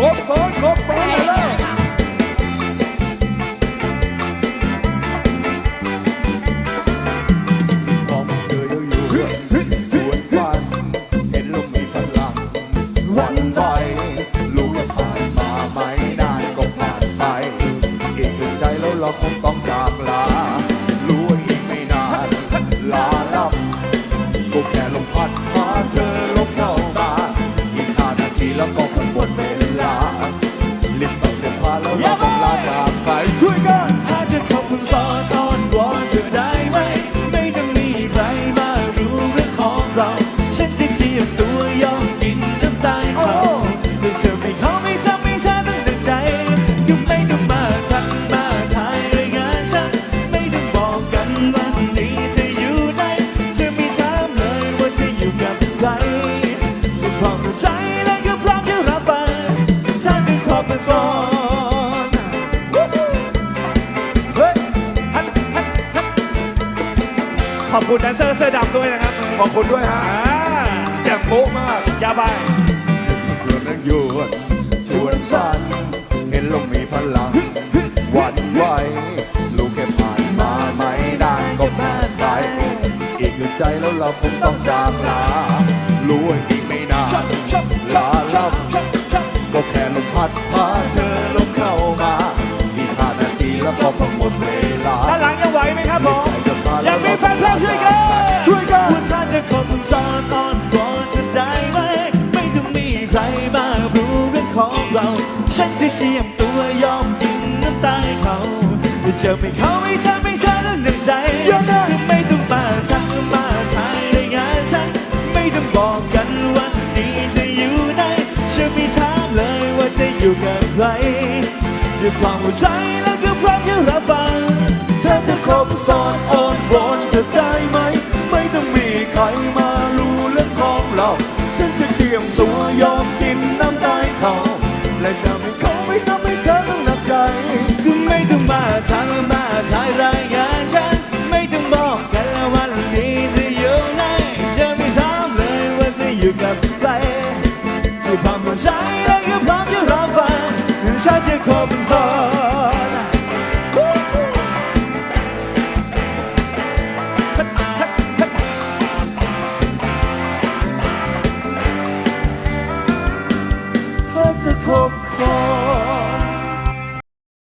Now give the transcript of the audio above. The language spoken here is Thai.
Opa! 来追赶。 ขอบคุณแดนเซอร์เสื้อดำด้วยนะครับขอบคุณด้วยฮะอ่าแจ่มโป๊ะมากยาบายเรื่องนั้นอยู่ชวนฝัน เห็นลมมีพลังหวันไหวลูกแค่ผ่านมาไม่นานก็ผ่านไป อีกหนึ่งใจแล้วเราคงต้องจากลา ใครมารู้เรื่องของเรา ฉันได้เจียมตัวยอมยิงน้ำตาเขาแต่เจอไม่เขาไม่เธอไม่เธอเรื่องหนึ่งใจไม่ต้องมาทักมาทายในงานฉัน ไม่ต้องบอกกันว่าดีจะอยู่ไหนฉันไม่ถามเลยว่าจะอยู่กับใครด้วยความหัวใจและก็พร้อมอะรับฟังเธอจะคบซ้อนอ่อนวอนเธอได้ไหม ไม่ต้องมีใครมารู้เรื่องของเรา ยอมกินน้ำตาเขาและจะไม่เขาไม่ทำให้เธอต้องหนักใจคือไม่ต้องมาทางมาทายรายงานฉันไม่ต้องบอกกันแล้ววันนี้จะอยู่ไหนจะไม่ถามเลยว่าจะอยู่กับใครที่พามาใช้และก็พร้อมจะรับฟังฉันจะคบซ้อน